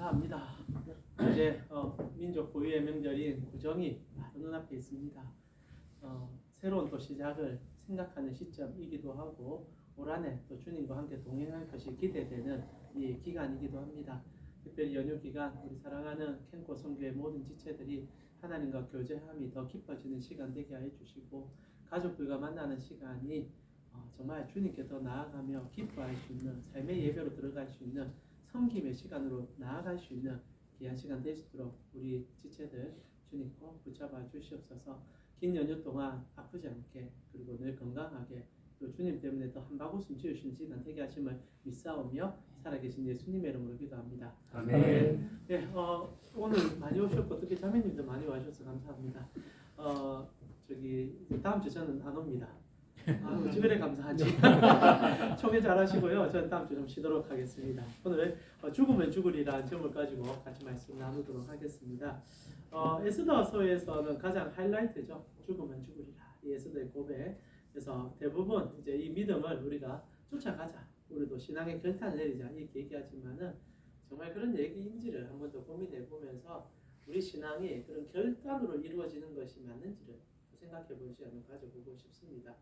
감사합니다. 이제 어, 민족 고유의 명절인 구정이 바로 눈앞에 있습니다. 어, 새로운 또 시작을 생각하는 시점이기도 하고 올 한해 또 주님과 함께 동행할 것이 기대되는 이 기간이기도 합니다. 특별히 연휴 기간 우리 사랑하는 캔코 성교의 모든 지체들이 하나님과 교제함이 더 깊어지는 시간 되게 해 주시고 가족들과 만나는 시간이 어, 정말 주님께 더 나아가며 기뻐할 수 있는 삶의 예배로 들어갈 수 있는 섬김의 시간으로 나아갈 수 있는 귀한 시간 될 수 있도록 우리 지체들 주님 꼭 붙잡아 주시옵소서 긴 연휴 동안 아프지 않게 그리고 늘 건강하게 또 주님 때문에 더 한 바구음 지으시는 시간 되게 하심을 믿사오며 살아계신 예수님의 이름으로 기도합니다. 아멘. 네, 어, 오늘 많이 오셨고 특히 자매님도 많이 와주셔서 감사합니다. 어, 저기 다음 주 저는 안 옵니다. 아, 그래 감사하지. 총회 잘하시고요. 저는 다음 주 좀 쉬도록 하겠습니다. 오늘 어, 죽으면 죽으리라는 점을 가지고 같이 말씀 나누도록 하겠습니다. 어, 에스더서에서는 가장 하이라이트죠. 죽으면 죽으리라. 이 에스더의 고백. 그래서 대부분 이제 이 믿음을 우리가 쫓아가자. 우리도 신앙의 결단을 내리자 이렇게 얘기하지만은 정말 그런 얘기인지를 한 번 더 고민해 보면서 우리 신앙이 그런 결단으로 이루어지는 것이 맞는지를 생각해 볼 시간을 가져보고 싶습니다.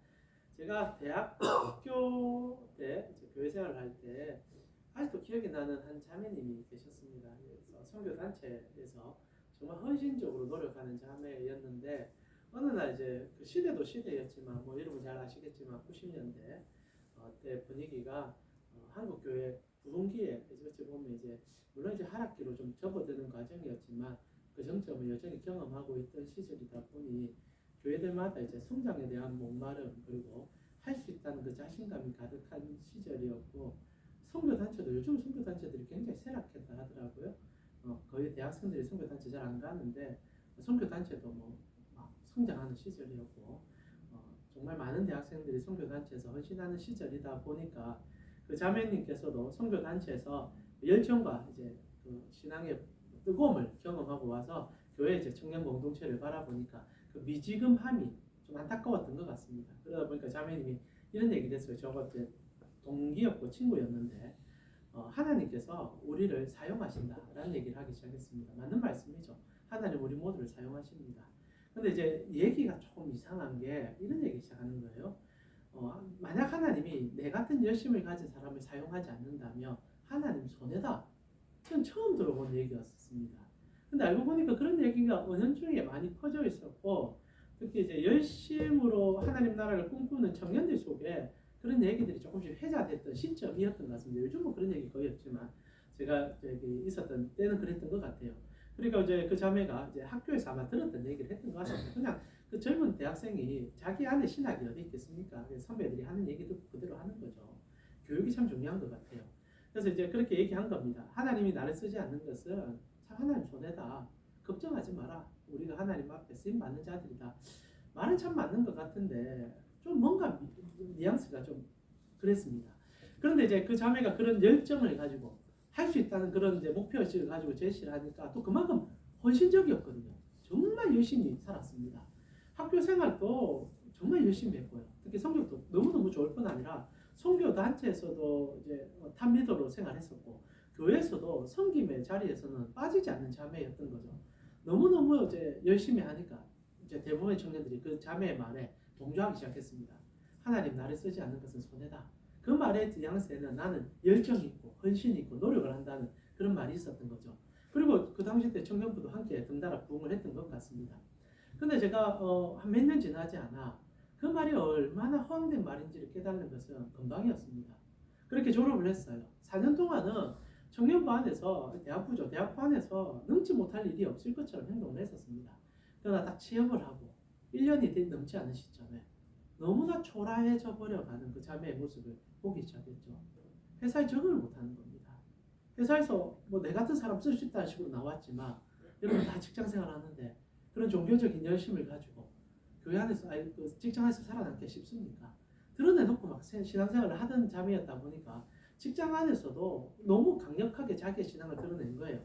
제가 대학교 때 교회 생활을 할 때 아직도 기억이 나는 한 자매님이 계셨습니다. 그래서 선교 단체에서 정말 헌신적으로 노력하는 자매였는데 어느 날 이제 그 시대도 시대였지만 뭐 여러분 잘 아시겠지만 90년대 어, 때 분위기가 어, 한국 교회 부흥기에 어찌 보면 이제 물론 이제 하락기로 좀 접어드는 과정이었지만 그 정점을 여전히 경험하고 있던 시절이다 보니 교회들마다 이제 성장에 대한 목마름 그리고 할 수 있다는 그 자신감이 가득한 시절이었고 선교 단체도 요즘 선교 단체들이 굉장히 쇠락했다 하더라고요. 어, 거의 대학생들이 선교 단체 잘 안 가는데 선교 단체도 뭐막 성장하는 시절이었고 어, 정말 많은 대학생들이 선교 단체에서 헌신하는 시절이다 보니까 그 자매님께서도 선교 단체에서 열정과 이제 그 신앙의 뜨거움을 경험하고 와서 교회 이제 청년 공동체를 바라보니까 그 미지근함이 좀 안타까웠던 것 같습니다. 그러다 보니까 자매님이 이런 얘기를 했어요. 저가 때 동기였고 친구였는데 어, 하나님께서 우리를 사용하신다라는 얘기를 하기 시작했습니다. 맞는 말씀이죠. 하나님 우리 모두를 사용하십니다. 근데 이제 얘기가 조금 이상한 게 이런 얘기 시작하는 거예요. 어, 만약 하나님이 내 같은 열심을 가진 사람을 사용하지 않는다면 하나님 손해다. 전 처음 들어본 얘기였습니다. 근데 알고 보니까 그런 얘기가 은연중에 많이 퍼져 있었고 특히 이제 열심으로 하나님 나라를 꿈꾸는 청년들 속에 그런 얘기들이 조금씩 회자됐던 시점이었던 것 같습니다. 요즘은 그런 얘기 거의 없지만 제가 저기 있었던 때는 그랬던 것 같아요. 그러니까 이제 그 자매가 이제 학교에서 아마 들었던 얘기를 했던 것 같습니다. 그냥 그 젊은 대학생이 자기 안에 신학이 어디 있겠습니까? 선배들이 하는 얘기도 그대로 하는 거죠. 교육이 참 중요한 것 같아요. 그래서 이제 그렇게 얘기한 겁니다. 하나님이 나를 쓰지 않는 것은 참 하나님 손해다. 걱정하지 마라. 우리가 하나님 앞에 쓰임 받는 자들이다. 말은 참 맞는 것 같은데 좀 뭔가 미- 뉘앙스가 좀 그랬습니다. 그런데 이제 그 자매가 그런 열정을 가지고 할 수 있다는 그런 이제 목표의식을 가지고 제시를 하니까 또 그만큼 헌신적이었거든요. 정말 열심히 살았습니다. 학교 생활도 정말 열심히 했고요. 특히 성적도 너무너무 좋을 뿐 아니라 성교 단체에서도 이제 어, 탑 리더로 생활했었고 교회에서도 섬김의 자리에서는 빠지지 않는 자매였던 거죠. 너무너무 이제 열심히 하니까 이제 대부분의 청년들이 그 자매의 말에 동조하기 시작했습니다. 하나님 나를 쓰지 않는 것은 손해다. 그 말의 뉘앙스에는 나는 열정 있고 헌신 있고 노력을 한다는 그런 말이 있었던 거죠. 그리고 그 당시 때 청년부도 함께 등달아 부흥을 했던 것 같습니다. 근데 제가 어, 한몇 년 지나지 않아 그 말이 얼마나 허황된 말인지를 깨달는 것은 금방이었습니다. 그렇게 졸업을 했어요. 4년 동안은 청년부 안에서 대학부죠. 대학부 안에서 능지 못할 일이 없을 것처럼 행동을 했었습니다. 그러나 딱 취업을 하고 1년이 넘지 않은 시점에 너무나 초라해져 버려가는 그 자매의 모습을 보기 시작했죠. 회사에 적응을 못하는 겁니다. 회사에서 뭐 내 같은 사람 쓸 수 있다는 식으로 나왔지만 여러분 다 직장 생활하는데 그런 종교적인 열심을 가지고 교회 안에서 아니 그 직장 안에서 살아남기 쉽습니까? 드러내놓고 막 신- 신앙생활을 하던 자매였다 보니까 직장 안에서도 너무 강력하게 자기의 신앙을 드러낸 거예요.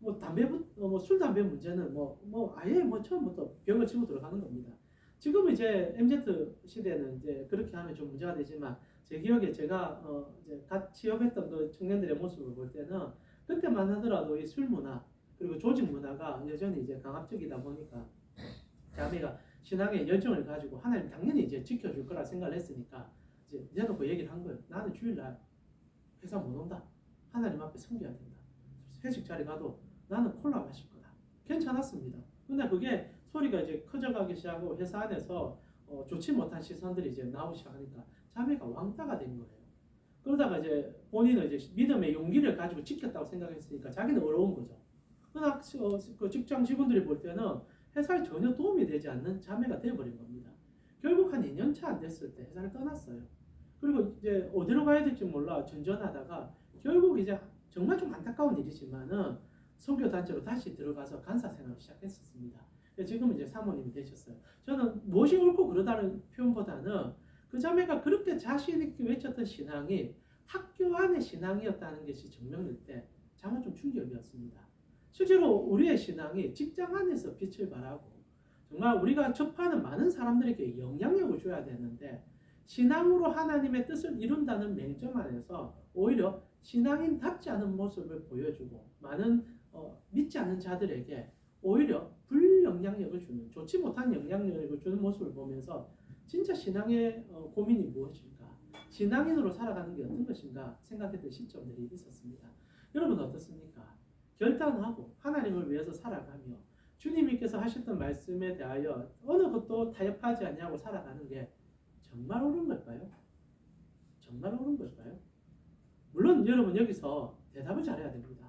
뭐 담배 뭐술 담배 문제는 뭐 뭐 아예 뭐 처음부터 벽을 치고 들어가는 겁니다. 지금 이제 MZ 시대는 이제 그렇게 하면 좀 문제가 되지만 제 기억에 제가 어 이제 같이 취업했던 그 청년들의 모습을 볼 때는 그때만 하더라도 이 술 문화 그리고 조직 문화가 여전히 이제 강압적이다 보니까 자매가 신앙의 열정을 가지고 하나님 당연히 이제 지켜줄 거라 생각을 했으니까 이제 내놓고 얘기를 한 거예요. 나는 주일날 회사 못 온다. 하나님 앞에 섬겨야 된다. 회식 자리 가도 나는 콜라 마실 거다. 괜찮았습니다. 근데 그게 소리가 이제 커져가기 시작하고 회사 안에서 어, 좋지 못한 시선들이 이제 나오기 시작하니까 자매가 왕따가 된 거예요. 그러다가 이제 본인은 이제 믿음의 용기를 가지고 지켰다고 생각했으니까 자기는 어려운 거죠. 그러나 어, 그 직장 직원들이 볼 때는 회사에 전혀 도움이 되지 않는 자매가 되어버린 겁니다. 결국 한 2년 차 안 됐을 때 회사를 떠났어요. 그리고 이제 어디로 가야 될지 몰라 전전하다가 결국 이제 정말 좀 안타까운 일이지만은 선교 단체로 다시 들어가서 간사 생활을 시작했었습니다. 지금 이제 사모님이 되셨어요. 저는 무엇이 옳고 그러다는 표현보다는 그 자매가 그렇게 자신 있게 외쳤던 신앙이 학교 안의 신앙이었다는 것이 증명될 때 정말 좀 충격이었습니다. 실제로 우리의 신앙이 직장 안에서 빛을 발하고 정말 우리가 접하는 많은 사람들에게 영향력을 줘야 되는데 신앙으로 하나님의 뜻을 이룬다는 맹점 안에서 오히려 신앙인답지 않은 모습을 보여주고 많은 어, 믿지 않는 자들에게 오히려 불영향력을 주는 좋지 못한 영향력을 주는 모습을 보면서 진짜 신앙의 어, 고민이 무엇일까 신앙인으로 살아가는 게 어떤 것인가 생각했던 시점들이 있었습니다. 여러분 어떻습니까? 결단하고 하나님을 위해서 살아가며 주님께서 하셨던 말씀에 대하여 어느 것도 타협하지 않냐고 살아가는 게 정말 옳은 걸까요? 정말 옳은 걸까요? 물론 여러분 여기서 대답을 잘해야 됩니다.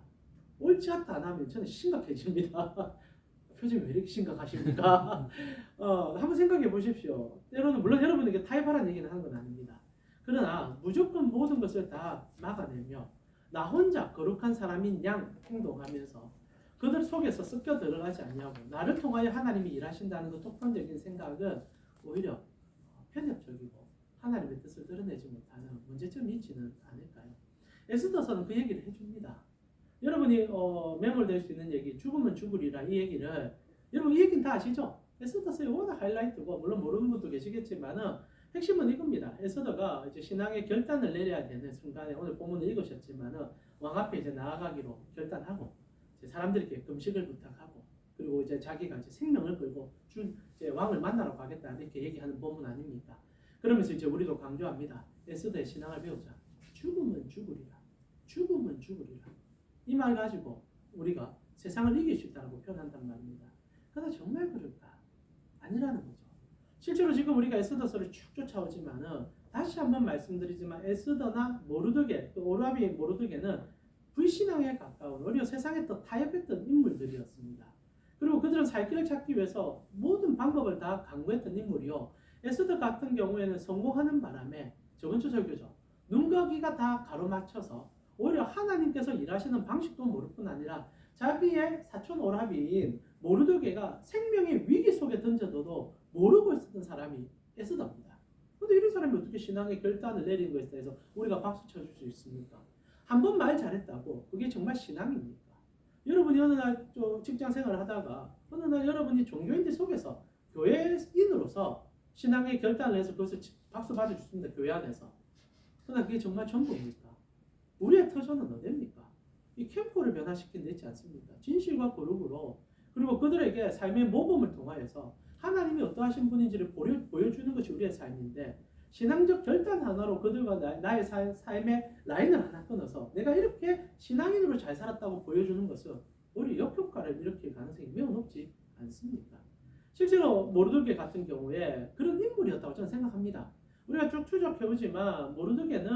옳지 않다 안 하면 저는 심각해집니다. 표정이 왜 이렇게 심각하십니까? 어, 한번 생각해 보십시오. 때로는 물론 여러분에게 타협하라는 얘기는 하는 건 아닙니다. 그러나 무조건 모든 것을 다 막아내며 나 혼자 거룩한 사람인 양 행동하면서 그들 속에서 섞여 들어가지 않냐고 나를 통하여 하나님이 일하신다는 그 독선적인 생각은 오히려 편협적이고 하나님의 뜻을 드러내지 못하는 문제점이 있지는 않을까요? 에스더서는 그 얘기를 해줍니다. 여러분이 어, 매몰될 수 있는 얘기 죽으면 죽으리라 이 얘기를 여러분 이 얘기는 다 아시죠? 에스더서의 워낙 하이라이트고 물론 모르는 분도 계시겠지만은 핵심은 이겁니다. 에스더가 이제 신앙의 결단을 내려야 되는 순간에 오늘 본문을 읽으셨지만은 왕 앞에 이제 나아가기로 결단하고 사람들에게 금식을 부탁하고 그리고 이제 자기가 이제 생명을 걸고 준 이제 왕을 만나러 가겠다 이렇게 얘기하는 본문 아닙니까? 그러면서 이제 우리도 강조합니다. 에스더의 신앙을 배우자. 죽으면 죽으리라. 죽으면 죽으리라. 이 말 가지고 우리가 세상을 이길 수 있다고 표현한단 말입니다. 그러나 정말 그럴까? 아니라는 거죠. 실제로 지금 우리가 에스더서를 쭉 쫓아오지만은 다시 한번 말씀드리지만 에스더나 모르드게 또 오라비 모르드게는 불신앙에 가까운 오히려 세상에 더 타협했던 인물들이었습니다. 그리고 그들은 살 길을 찾기 위해서 모든 방법을 다 강구했던 인물이요. 에스더 같은 경우에는 성공하는 바람에 저번 주 설교죠. 눈과 귀가 다 가로막혀서 오히려 하나님께서 일하시는 방식도 모를 뿐 아니라 자기의 사촌 오라비인 모르드게가 생명의 위기 속에 던져둬도 모르고 있었던 사람이 에스더입니다. 근데 이런 사람이 어떻게 신앙의 결단을 내린 것에 대해서 우리가 박수 쳐줄 수 있습니까? 한 번 말 잘했다고 그게 정말 신앙입니까? 여러분이 어느 날 직장 생활을 하다가 어느 날 여러분이 종교인들 속에서 교회인으로서 신앙의 결단을 해서 그것을 박수 받아줬습니다. 교회 안에서. 그러나 그게 정말 전부입니까? 우리의 터전은 어디입니까? 이 캠프를 변화시킨 데 있지 않습니까? 진실과 거룩으로 그리고 그들에게 삶의 모범을 통하여서 하나님이 어떠하신 분인지를 보여, 보여주는 것이 우리의 삶인데 신앙적 결단 하나로 그들과 나, 의 삶의 라인을 하나 끊어서 내가 이렇게 신앙인으로 잘 살았다고 보여주는 것은 우리 역효과를 일으킬 가능성이 매우 높지 않습니까? 실제로 모르드게 같은 경우에 그런 인물이었다고 저는 생각합니다. 우리가 쭉 추적해보지만 모르드게는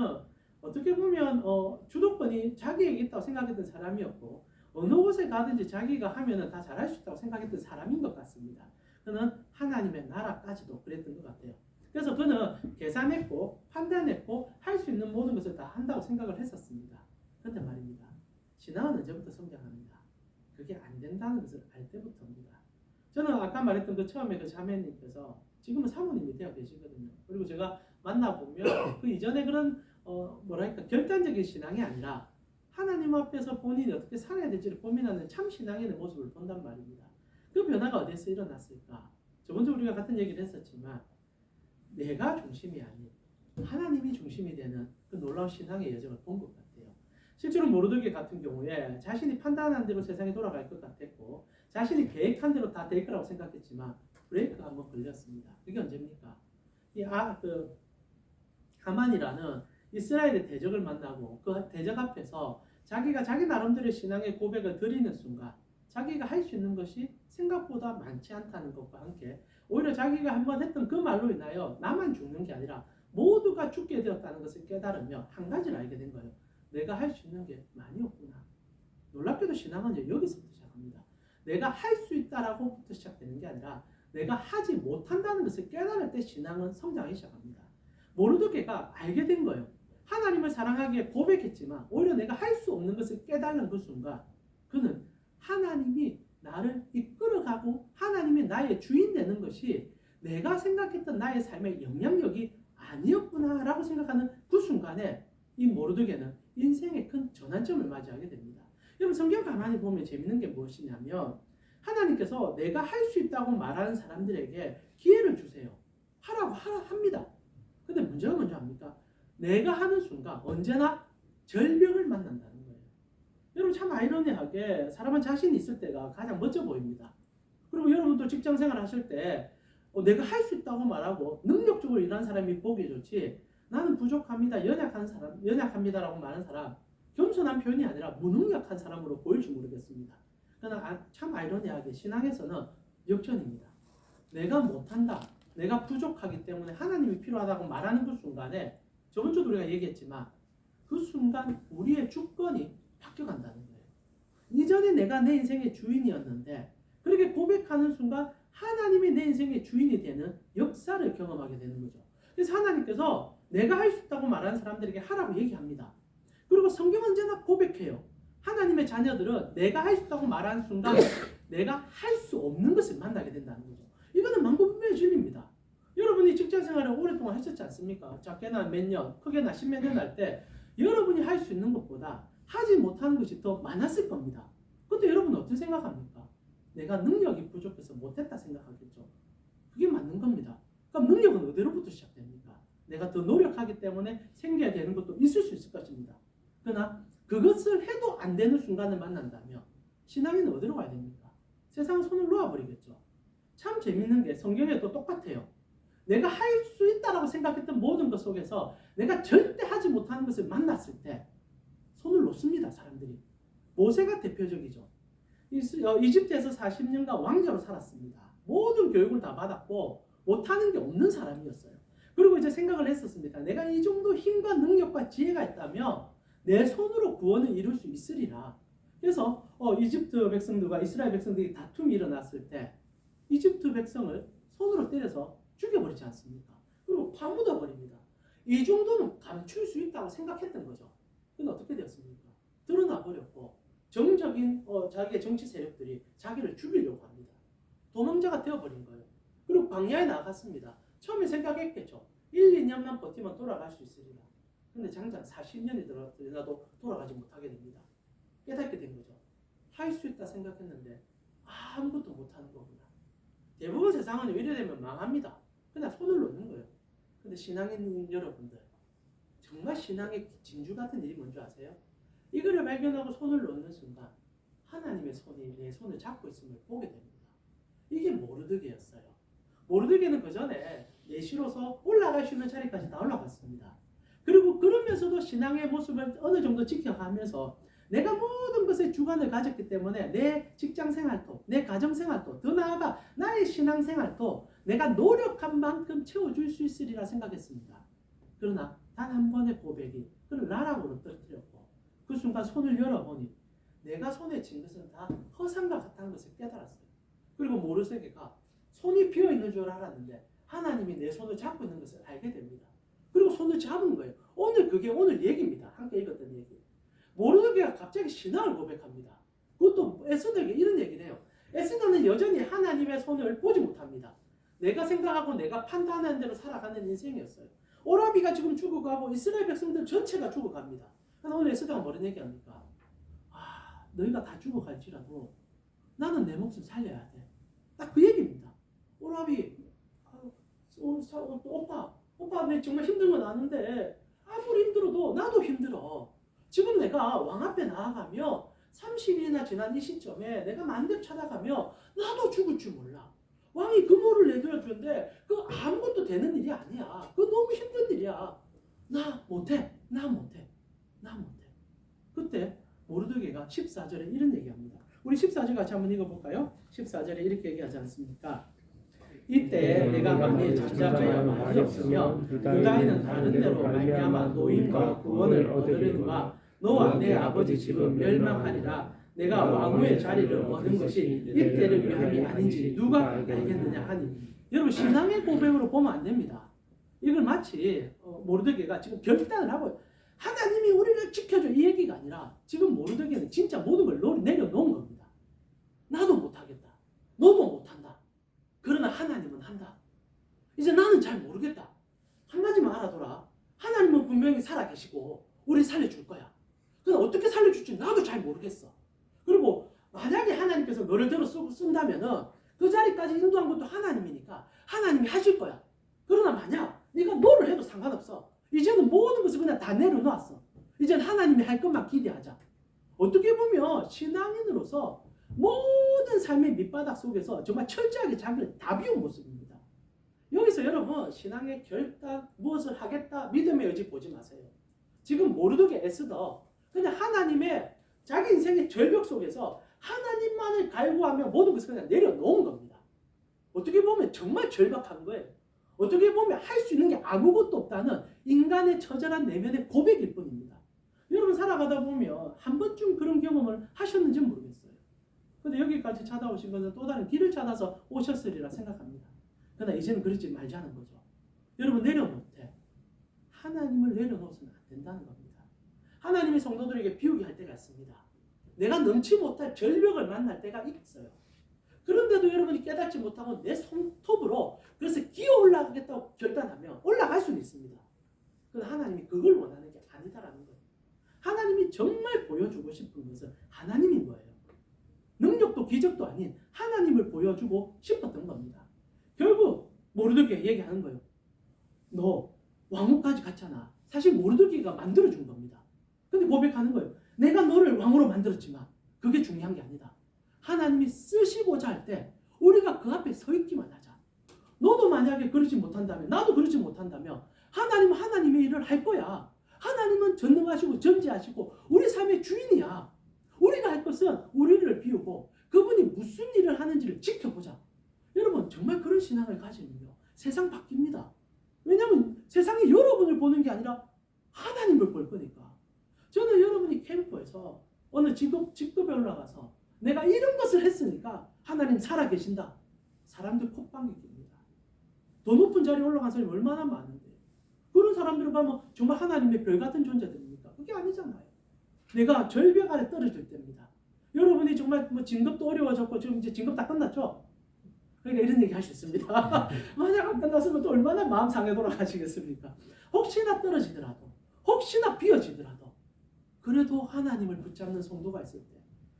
어떻게 보면 어, 주도권이 자기에게 있다고 생각했던 사람이었고 어느 곳에 가든지 자기가 하면은 다 잘할 수 있다고 생각했던 사람인 것 같습니다. 그는 하나님의 나라까지도 그랬던 것 같아요. 그래서 그는 계산했고 판단했고 할 수 있는 모든 것을 다 한다고 생각을 했었습니다. 그런데 말입니다. 신앙은 언제부터 성장합니다. 그게 안 된다는 것을 알 때부터입니다. 저는 아까 말했던 그 처음에 그 자매님께서 지금은 사모님이 되어 계시거든요. 그리고 제가 만나보면 그 이전에 그런 어 뭐랄까 결단적인 신앙이 아니라 하나님 앞에서 본인이 어떻게 살아야 될지를 고민하는 참 신앙인의 모습을 본단 말입니다. 그 변화가 어디서 일어났을까? 저번주 우리가 같은 얘기를 했었지만 내가 중심이 아닌 하나님이 중심이 되는 그 놀라운 신앙의 여정을 본 것 같아요. 실제로 모르드게 같은 경우에 자신이 판단한 대로 세상이 돌아갈 것 같았고 자신이 계획한 대로 다 될 거라고 생각했지만 브레이크가 한번 걸렸습니다. 그게 언제입니까? 이 아 그 하만이라는 이스라엘의 대적을 만나고 그 대적 앞에서 자기가 자기 나름대로의 신앙의 고백을 드리는 순간 자기가 할 수 있는 것이 생각보다 많지 않다는 것과 함께 오히려 자기가 한번 했던 그 말로 인하여 나만 죽는 게 아니라 모두가 죽게 되었다는 것을 깨달으며 한 가지를 알게 된 거예요. 내가 할 수 있는 게 많이 없구나. 놀랍게도 신앙은 여기서부터 시작합니다. 내가 할 수 있다라고부터 시작되는 게 아니라 내가 하지 못한다는 것을 깨달을 때 신앙은 성장하기 시작합니다. 모르드게가 알게 된 거예요. 하나님을 사랑하기에 고백했지만 오히려 내가 할 수 없는 것을 깨달는 그 순간 그는 하나님이 나를 이끌어가고 하나님이 나의 주인 되는 것이 내가 생각했던 나의 삶의 영향력이 아니었구나라고 생각하는 그 순간에 이 모르드게는 인생의 큰 전환점을 맞이하게 됩니다. 여러분 성경 가만히 보면 재밌는 게 무엇이냐면 하나님께서 내가 할 수 있다고 말하는 사람들에게 기회를 주세요. 하라고 하라 합니다. 근데 문제가 뭔지 압니까? 내가 하는 순간 언제나 절벽을 거예요. 여러분 참 아이러니하게 사람은 자신이 있을 때가 가장 멋져 보입니다. 그리고 여러분도 직장 생활 하실 때 어, 내가 할 수 있다고 말하고 능력적으로 일하는 사람이 보기 좋지 나는 부족합니다, 연약한 사람, 연약합니다라고 말하는 사람 겸손한 표현이 아니라 무능력한 사람으로 보일지 모르겠습니다. 그러나 아- 참 아이러니하게 신앙에서는 역전입니다. 내가 못한다, 내가 부족하기 때문에 하나님이 필요하다고 말하는 그 순간에 저번 주도 우리가 얘기했지만 그 순간 우리의 주권이 바뀌어간다는 거예요. 이전에 내가 내 인생의 주인이었는데 그렇게 고백하는 순간 하나님이 내 인생의 주인이 되는 역사를 경험하게 되는 거죠. 그래서 하나님께서 내가 할 수 있다고 말하는 사람들에게 하라고 얘기합니다. 그리고 성경 언제나 고백해요. 하나님의 자녀들은 내가 할 수 있다고 말하는 순간 내가 할 수 없는 것을 만나게 된다는 거죠. 이거는 만고분명의 진리입니다. 여러분이 직장 생활을 오랫동안 하셨지 않습니까? 작게나 몇 년, 크게나 십몇 년 할 때 여러분이 할 수 있는 것보다 하지 못하는 것이 더 많았을 겁니다. 근데 여러분은 어떻게 생각합니까? 내가 능력이 부족해서 못했다 생각하겠죠. 그게 맞는 겁니다. 그럼 능력은 어디로부터 시작됩니까? 내가 더 노력하기 때문에 생겨야 되는 것도 있을 수 있을 것입니다. 그러나 그것을 해도 안 되는 순간을 만난다면 신앙인은 어디로 가야 됩니까? 세상 손을 놓아버리겠죠. 참 재밌는 게 성경에도 똑같아요. 내가 할 수 있다라고 생각했던 모든 것 속에서 내가 절대 하지 못하는 것을 만났을 때 손을 놓습니다, 사람들이. 모세가 대표적이죠. 어, 이집트에서 40년간 왕자로 살았습니다. 모든 교육을 다 받았고 못하는 게 없는 사람이었어요. 그리고 이제 생각을 했었습니다. 내가 이 정도 힘과 능력과 지혜가 있다면 내 손으로 구원을 이룰 수 있으리라. 그래서 어, 이집트 백성들과 이스라엘 백성들이 다툼이 일어났을 때 이집트 백성을 손으로 때려서 죽여버리지 않습니까? 그리고 파묻어 버립니다. 이 정도는 감출 수 있다고 생각했던 거죠. 근데 어떻게 되었습니까? 드러나 버렸고 정적인 어, 자기의 정치 세력들이 자기를 죽이려고 합니다. 도망자가 되어버린 거예요. 그리고 광야에 나갔습니다. 처음에 생각했겠죠. 1, 2년만 버티면 돌아갈 수 있으리라. 근데 장장 40년이 지나도 돌아가지 못하게 됩니다. 깨닫게 된 거죠. 할 수 있다 생각했는데 아무것도 못하는 거구나. 대부분 세상은 이래 되면 망합니다. 그냥 손을 놓는 거예요. 근데 신앙인 여러분들 정말 신앙의 진주 같은 일이 뭔지 아세요? 이거를 발견하고 손을 놓는 순간 하나님의 손이 내 손을 잡고 있음을 보게 됩니다. 이게 모르드게였어요. 모르드게는 그 전에 예시로서 올라갈 수 있는 자리까지 다 올라갔습니다. 그리고 그러면서도 신앙의 모습을 어느 정도 지켜가면서 내가 모든 것에 주관을 가졌기 때문에 내 직장 생활도, 내 가정 생활도, 더 나아가 나의 신앙 생활도 내가 노력한 만큼 채워줄 수 있으리라 생각했습니다. 그러나 단 한 번의 고백이 그를 나락으로 떨어뜨렸고 그 순간 손을 열어보니 내가 손에 쥔 것은 다 허상과 같다는 것을 깨달았어요. 그리고 모르세게가 손이 비어 있는 줄 알았는데 하나님이 내 손을 잡고 있는 것을 알게 됩니다. 그리고 손을 잡은 거예요. 오늘 그게 오늘 얘기입니다. 함께 읽었던 얘기. 모르게가 갑자기 신앙을 고백합니다. 그것도 에스더에게 이런 얘기를 해요. 에스더는 여전히 하나님의 손을 보지 못합니다. 내가 생각하고 내가 판단하는 대로 살아가는 인생이었어요. 오라비가 지금 죽어가고 이스라엘 백성들 전체가 죽어갑니다. 오늘 에스더가 뭐런 얘기합니까? 아, 너희가 다 죽어갈지라도 나는 내 목숨 살려야 돼. 딱 그 얘기입니다. 오라비, 아, 오빠, 오빠, 내 정말 힘든 건 아는데 아무리 힘들어도 나도 힘들어. 지금 내가 왕 앞에 나아가며 30일이나 지난 이 시점에 내가 만렙 찾아가며 나도 죽을 줄 몰라. 왕이 금호를 내려 주는데 그 아무것도 되는 일이 아니야. 그 너무 힘든 일이야. 나 못해. 나 못해. 나 못해. 그때 모르드게가 14절에 이런 얘기합니다. 우리 14절 같이 한번 읽어볼까요? 14절에 이렇게 얘기하지 않습니까? 이때 내가 많이 잠잠하여 말이 없으며 유다인은 다른 데로 말미암아 노임과 구원을 얻으려니와 너와 내 아버지 집은 멸망하리라 내가 왕후의 자리를 얻은 것이 이때를 위함이 아닌지 누가 알겠느냐 하니 여러분 신앙의 고백으로 보면 안 됩니다. 이걸 마치 어, 모르드게가 지금 결단을 하고 하나님이 우리를 지켜줘 이 얘기가 아니라 지금 모르드게는 진짜 모든 걸 노- 내려놓은 겁니다. 나도 못하겠다. 너도 못한다. 그러나 하나님은 한다. 이제 나는 잘 모르겠다. 한 가지만 알아둬라. 하나님은 분명히 살아계시고 우리 살려줄 거야. 근데 어떻게 살려줄지 나도 잘 모르겠어. 만약에 하나님께서 너를 들어 쓰- 쓴다면은 그 자리까지 인도한 것도 하나님이니까 하나님이 하실 거야. 그러나 만약 네가 뭐를 해도 상관없어. 이제는 모든 것을 그냥 다 내려놓았어. 이제는 하나님이 할 것만 기대하자. 어떻게 보면 신앙인으로서 모든 삶의 밑바닥 속에서 정말 철저하게 자기를 다 비운 모습입니다. 여기서 여러분 신앙의 결단 무엇을 하겠다 믿음의 의지 보지 마세요. 지금 모르드게 애쓰더 그냥 하나님의 자기 인생의 절벽 속에서 하나님만을 갈구하며 모든 것을 그냥 내려놓은 겁니다. 어떻게 보면 정말 절박한 거예요. 어떻게 보면 할 수 있는 게 아무것도 없다는 인간의 처절한 내면의 고백일 뿐입니다. 여러분 살아가다 보면 한 번쯤 그런 경험을 하셨는지 모르겠어요. 근데 여기까지 찾아오신 것은 또 다른 길을 찾아서 오셨으리라 생각합니다. 그러나 이제는 그러지 말자는 거죠. 여러분 내려놓되 하나님을 내려놓으면 안 된다는 겁니다. 하나님의 성도들에게 비우게 할 때가 있습니다. 내가 넘지 못할 절벽을 만날 때가 있어요. 그런데도 여러분이 깨닫지 못하고 내 손톱으로 그래서 기어 올라가겠다고 결단하면 올라갈 수는 있습니다. 그러나 하나님이 그걸 원하는 게 아니다라는 거예요. 하나님이 정말 보여주고 싶은 것은 하나님인 거예요. 능력도 기적도 아닌 하나님을 보여주고 싶었던 겁니다. 결국 모르드게 얘기하는 거예요. 너 왕후까지 갔잖아. 사실 모르드게가 만들어준 겁니다. 근데 고백하는 거예요. 내가 너를 왕으로 만들었지만 그게 중요한 게 아니다. 하나님이 쓰시고자 할 때 우리가 그 앞에 서 있기만 하자. 너도 만약에 그러지 못한다면 나도 그러지 못한다면 하나님은 하나님의 일을 할 거야. 하나님은 전능하시고 전지하시고 우리 삶의 주인이야. 우리가 할 것은 우리를 비우고 그분이 무슨 일을 하는지를 지켜보자. 여러분 정말 그런 신앙을 가지면요 세상 바뀝니다. 왜냐하면 세상이 여러분을 보는 게 아니라 하나님을 볼 거니까. 저는 여러분이 캠프에서 어느 직급 직급에 올라가서 내가 이런 것을 했으니까 하나님 살아 계신다. 사람들 콧방귀 낍니다. 더 높은 자리에 올라간 사람이 얼마나 많은데 그런 사람들을 보면 정말 하나님의 별 같은 존재들입니까? 그게 아니잖아요. 내가 절벽 아래 떨어질 때입니다. 여러분이 정말 뭐 진급도 어려워졌고 지금 이제 진급 다 끝났죠? 그러니까 이런 얘기 할 수 있습니다. 만약 안 끝났으면 또 얼마나 마음 상해 돌아가시겠습니까? 혹시나 떨어지더라도, 혹시나 비어지더라도, 그래도 하나님을 붙잡는 성도가 있을 때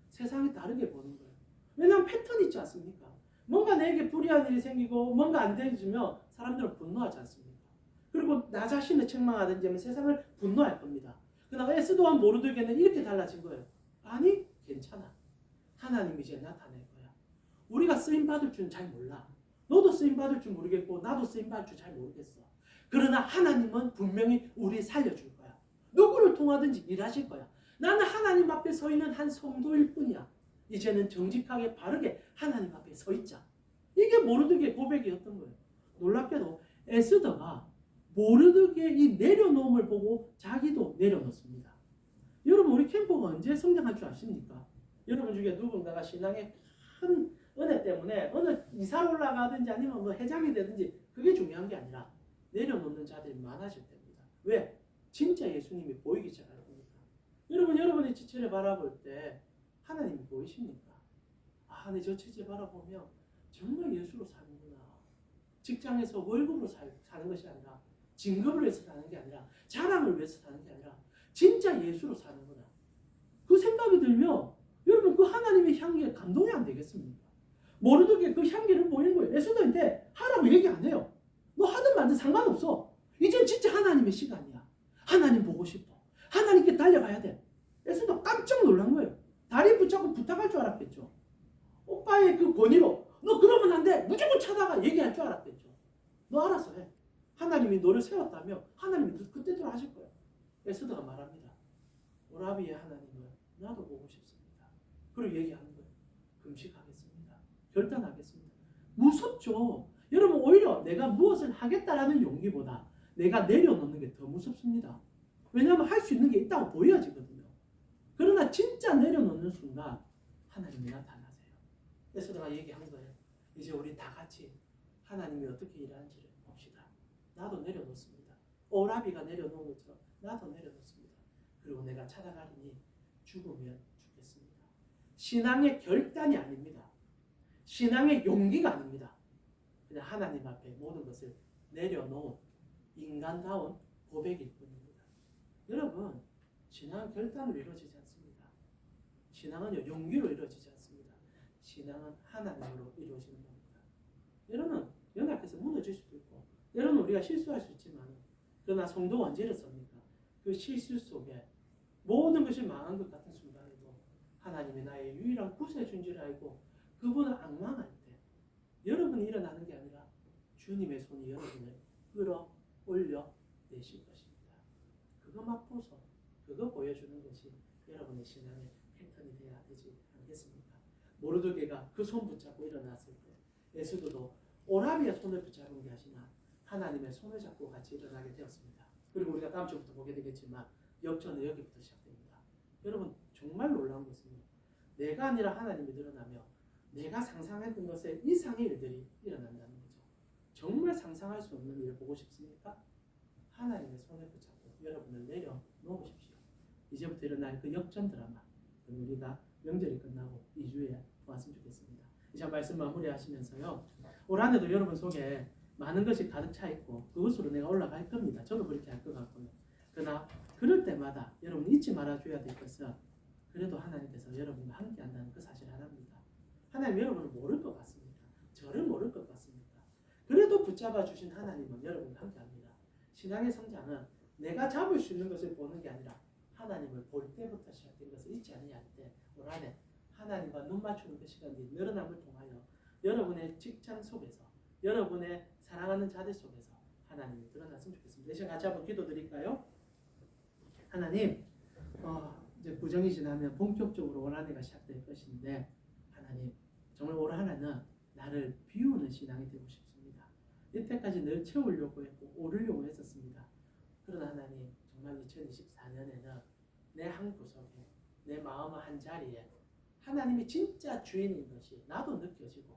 세상이 다르게 보는 거예요. 왜냐하면 패턴이 있지 않습니까? 뭔가 내게 불이한 일이 생기고 뭔가 안 되어지면 사람들은 분노하지 않습니까? 그리고 나 자신을 책망하든지 하면 세상을 분노할 겁니다. 그러나 에스도한 모르드에게는 이렇게 달라진 거예요. 아니 괜찮아. 하나님이 이제 나타낼 거야. 우리가 쓰임 받을 줄은 잘 몰라. 너도 쓰임 받을 줄 모르겠고 나도 쓰임 받을 줄 잘 모르겠어. 그러나 하나님은 분명히 우리 살려줄 거야. 누구를 통하든지 일하실 거야. 나는 하나님 앞에 서 있는 한 성도일 뿐이야. 이제는 정직하게 바르게 하나님 앞에 서 있자. 이게 모르드게 고백이었던 거예요. 놀랍게도 에스더가 모르드게 이 내려놓음을 보고 자기도 내려놓습니다. 여러분 우리 캠퍼가 언제 성장할 줄 아십니까? 여러분 중에 누군가가 신앙의 큰 은혜 때문에 어느 이사 올라가든지 아니면 뭐 회장이 되든지 그게 중요한 게 아니라 내려놓는 자들이 많아질 때입니다. 왜? 진짜 예수님이 보이기 겁니다. 여러분 여러분의 지체를 바라볼 때 하나님이 보이십니까? 아, 내 저 지체 바라보면 정말 예수로 사는구나. 직장에서 월급으로 살, 사는 것이 아니라 진급을 위해서 사는 게 아니라 자랑을 위해서 사는 게 아니라 진짜 예수로 사는구나. 그 생각이 들면 여러분 그 하나님의 향기에 감동이 안 되겠습니까? 모르드게 그 향기를 보이는 거예요. 에스더한테 하라고 얘기 안 해요. 너 하든 말든 상관없어. 이젠 진짜 하나님의 시간이야. 하나님 보고 싶어. 하나님께 달려가야 돼. 에스도 깜짝 놀란 거예요. 다리 붙잡고 부탁할 줄 알았겠죠. 오빠의 그 권위로 너 그러면 안 돼. 무조건 찾아가 얘기할 줄 알았겠죠. 너 알아서 해. 하나님이 너를 세웠다며 하나님이 너 그때대로 하실 거야. 에스더가 말합니다. 오라비의 하나님을 나도 보고 싶습니다. 그리고 얘기하는 거예요. 금식하겠습니다. 결단하겠습니다. 무섭죠. 여러분 오히려 내가 무엇을 하겠다라는 용기보다 내가 내려놓는 게 더 무섭습니다. 왜냐하면 할 수 있는 게 있다고 보여지거든요. 그러나 진짜 내려놓는 순간 하나님이 나타나세요. 에스더가 얘기한 거예요. 이제 우리 다 같이 하나님이 어떻게 일하는지를 봅시다. 나도 내려놓습니다. 오라비가 내려놓은 것처럼 나도 내려놓습니다. 그리고 내가 찾아가리니 죽으면 죽겠습니다. 신앙의 결단이 아닙니다. 신앙의 용기가 아닙니다. 그냥 하나님 앞에 모든 것을 내려놓은 인간다운 고백일 뿐입니다. 여러분, 신앙은 결단으로 이루어지지 않습니다. 신앙은요, 용기로 이루어지지 않습니다. 신앙은 하나님으로 이루어지는 겁니다. 여러분, 연약해서 무너질 수도 있고, 여러분 우리가 실수할 수 있지만, 그러나 성도가 언제 이렇습니까? 그 실수 속에 모든 것이 망한 것 같은 순간에도 하나님이 나의 유일한 구세주인 줄 알고 그분을 악망할 때 여러분이 일어나는 게 아니라 주님의 손이 여러분을 끌어 올려 내실 것입니다. 그거 맛보소 그거 보여주는 것이 여러분의 신앙의 패턴이 되어야 되지 않겠습니까? 모르드게가 그 손 붙잡고 일어났을 때 에스도도 오라비의 손을 붙잡은 게 아니라 하나님의 손을 잡고 같이 일어나게 되었습니다. 그리고 우리가 다음 주부터 보게 되겠지만 역전은 여기부터 시작됩니다. 여러분 정말 놀라운 것은 내가 아니라 하나님이 드러나며 내가 상상했던 것의 이상의 일들이 일어난다는. 정말 상상할 수 없는 일을 보고 싶습니까? 하나님의 손을 붙잡고 여러분을 내려 놓으십시오. 이제부터 일어날 그 역전 드라마 우리가 명절이 끝나고 2주에 보았으면 좋겠습니다. 이제 말씀 마무리하시면서요. 올 한해도 여러분 속에 많은 것이 가득 차 있고 그것으로 내가 올라갈 겁니다. 저도 그렇게 할 것 같고요. 그러나 그럴 때마다 여러분 잊지 말아줘야 될 것은 그래도 하나님께서 여러분과 함께 한다는 그 사실 하나입니다. 하나님 여러분을 모를 것 같습니다. 저를 모를 것 같습니다. 그래도 붙잡아 주신 하나님은 여러분과 함께 합니다. 신앙의 성장은 내가 잡을 수 있는 것을 보는 게 아니라 하나님을 볼 때부터 시작된 것을 잊지 아니할 때올 한해 하나님과 눈 맞추는 그 시간이 늘어남을 통하여 여러분의 직장 속에서 여러분의 사랑하는 자들 속에서 하나님이 드러났으면 좋겠습니다. 이 시간 같이 한번 기도드릴까요? 하나님, 어, 이제 구정이 지나면 본격적으로 올 한해가 시작될 것인데 하나님, 정말 올 한해는 나를 비우는 신앙이 되고 싶습니다. 이때까지 늘 채우려고 했고 오르려고 했었습니다. 그러나 하나님, 정말 2024년에는 내 한 구석에 내 마음의 한 자리에 하나님이 진짜 주인인 것이 나도 느껴지고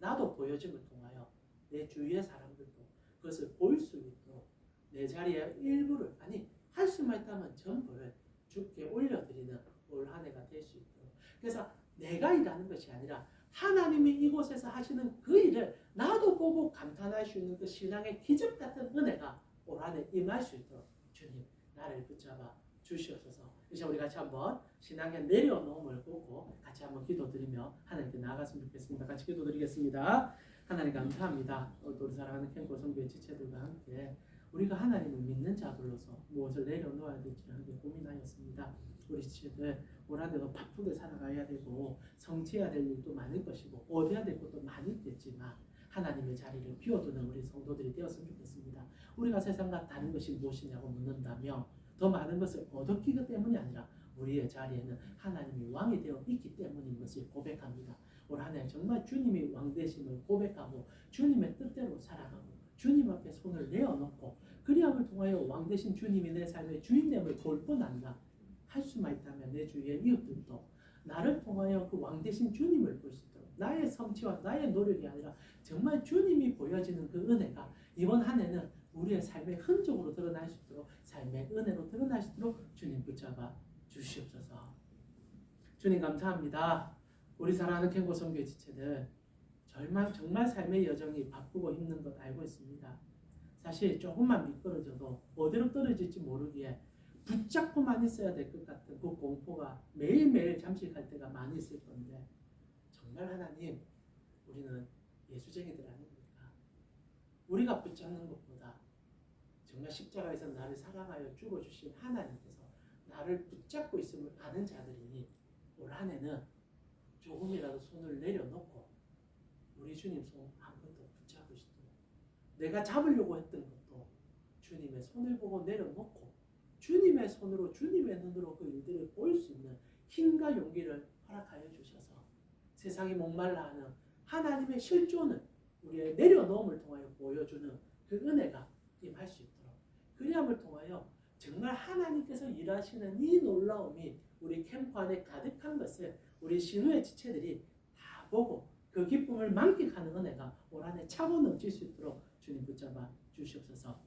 나도 보여짐을 통하여 내 주위의 사람들도 그것을 볼 수 있도록 내 자리의 일부를 아니 할 수만 있다면 전부를 주께 올려드리는 올 한 해가 될 수 있도록 그래서 내가 일하는 것이 아니라 하나님이 이곳에서 하시는 그 일을 나도 보고 감탄할 수 있는 그 신앙의 기적 같은 은혜가 올 한해 임할 수 있도록 주님 나를 붙잡아 주시옵소서. 이제 우리 같이 한번 신앙의 내려놓음을 보고 같이 한번 기도드리며 하나님께 나아갔으면 좋겠습니다. 같이 기도드리겠습니다. 하나님 감사합니다. 오늘도 우리 사랑하는 캠프 성교의 지체들과 함께 우리가 하나님을 믿는 자들로서 무엇을 내려놓아야 될지를 함께 고민하였습니다. 우리 지체들 올 한해도 바쁘게 살아가야 되고 성취해야 될 일도 많을 것이고 얻어야 될 것도 많이 있겠지만 하나님의 자리를 비워두는 우리 성도들이 되었으면 좋겠습니다. 우리가 세상과 다른 것이 무엇이냐고 묻는다며 더 많은 것을 얻었기 때문이 아니라 우리의 자리에는 하나님이 왕이 되어 있기 때문인 것을 고백합니다. 올 한해 정말 주님이 왕 되심을 고백하고 주님의 뜻대로 살아가고 주님 앞에 손을 내어놓고 그리함을 통하여 왕 되신 주님이 내 삶의 주인됨을 볼뿐 아니라 할 수만 있다면 내 주위의 이웃들도 나를 통하여 그왕 되신 주님을 볼 수 있도록 나의 성취와 나의 노력이 아니라 정말 주님이 보여지는 그 은혜가 이번 한 해는 우리의 삶의 흔적으로 드러날 수 있도록 삶의 은혜로 드러날 수 있도록 주님 붙잡아 주시옵소서. 주님 감사합니다. 우리 사랑하는 캔고 성교의 지체들 정말 정말 삶의 여정이 바쁘고 힘든 것 알고 있습니다. 사실 조금만 미끄러져도 어디로 떨어질지 모르기에 붙잡고만 있어야 될 것 같은 그 공포가 매일매일 잠식할 때가 많이 있을 건데 정말 하나님 우리는 예수쟁이들 아닙니까? 우리가 붙잡는 것보다 정말 십자가에서 나를 사랑하여 죽어주신 하나님께서 발을 붙잡고 있음을 아는 자들이 올 한해는 조금이라도 손을 내려놓고 우리 주님 손 한번더 붙잡고 싶도록. 내가 잡으려고 했던 것도 주님의 손을 보고 내려놓고 주님의 손으로 주님의 눈으로 그 일들을 볼 수 있는 힘과 용기를 허락하여 주셔서 세상이 목말라 하는 하나님의 실존을 우리의 내려놓음을 통하여 보여주는 그 은혜가 임할 수 있도록. 그리함을 통하여 정말 하나님께서 일하시는 이 놀라움이 우리 캠프 안에 가득한 것을 우리 신우의 지체들이 다 보고 그 기쁨을 만끽하는 은혜가 올 한해 차고 넘칠 수 있도록 주님 붙잡아 주시옵소서.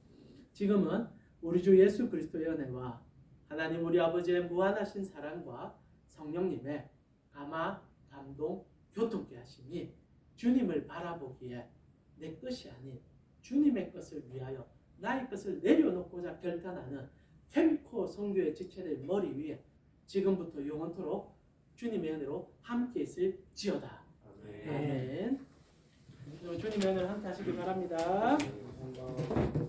지금은 우리 주 예수 그리스도의 은혜와 하나님 우리 아버지의 무한하신 사랑과 성령님의 감화, 감동, 교통케 하심이 주님을 바라보기에 내 것이 아닌 주님의 것을 위하여 나의 것을 내려놓고자 결단하는 캠코 성교의 지체들 머리 위에 지금부터 영원토록 주님의 은혜로 함께 있을 지어다. 아멘. 주님의 은혜를 함께 하시기 바랍니다. 감사합니다.